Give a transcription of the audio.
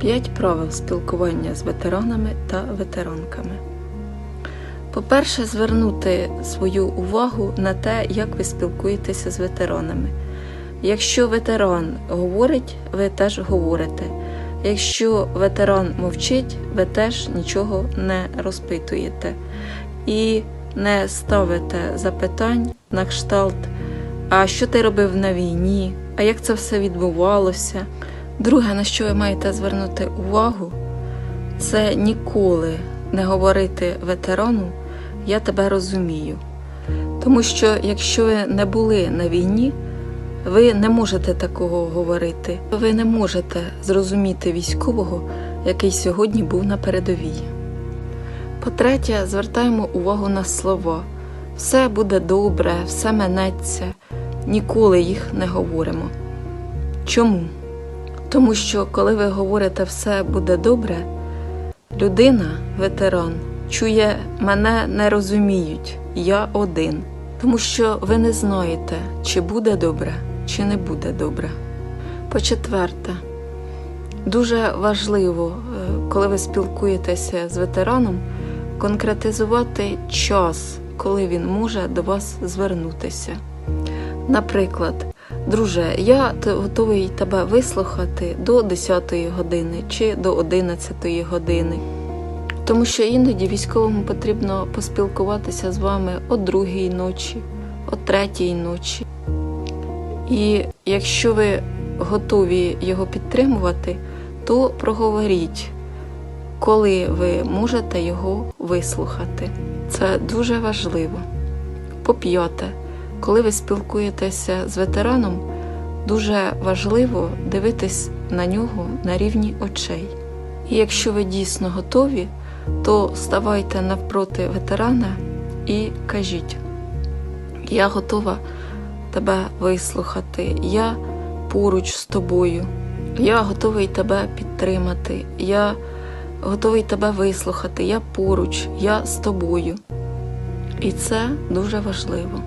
П'ять правил спілкування з ветеранами та ветеранками. По-перше, звернути свою увагу на те, як ви спілкуєтеся з ветеранами. Якщо ветеран говорить, ви теж говорите. Якщо ветеран мовчить, ви теж нічого не розпитуєте і не ставите запитань на кшталт, а що ти робив на війні, а як це все відбувалося. Друге, на що ви маєте звернути увагу, це ніколи не говорити ветерану Я тебе розумію. Тому що якщо ви не були на війні, ви не можете такого говорити. Ви не можете зрозуміти військового, який сьогодні був на передовій. По-третє, звертаємо увагу на слова. Все буде добре, все минеться, ніколи їх не говоримо. Чому? Тому що коли ви говорите все буде добре, людина, ветеран, чує мене не розуміють, я один. Тому що ви не знаєте, чи буде добре, чи не буде добре. По-четверте, дуже важливо, е, коли ви спілкуєтеся з ветераном, конкретизувати час, коли він може до вас звернутися. Наприклад, друже, я готовий тебе вислухати до 10 години чи до 11 години. Тому що іноді військовому потрібно поспілкуватися з вами о другій ночі, о третій ночі. І якщо ви готові його підтримувати, то проговоріть, коли ви можете його вислухати. Це дуже важливо. По-п'яте, коли ви спілкуєтеся з ветераном, дуже важливо дивитись на нього на рівні очей. І якщо ви дійсно готові, то ставайте навпроти ветерана і кажіть: Я готова тебе вислухати, я поруч з тобою, я готовий тебе підтримати, я готовий тебе вислухати, я поруч, я з тобою. І це дуже важливо.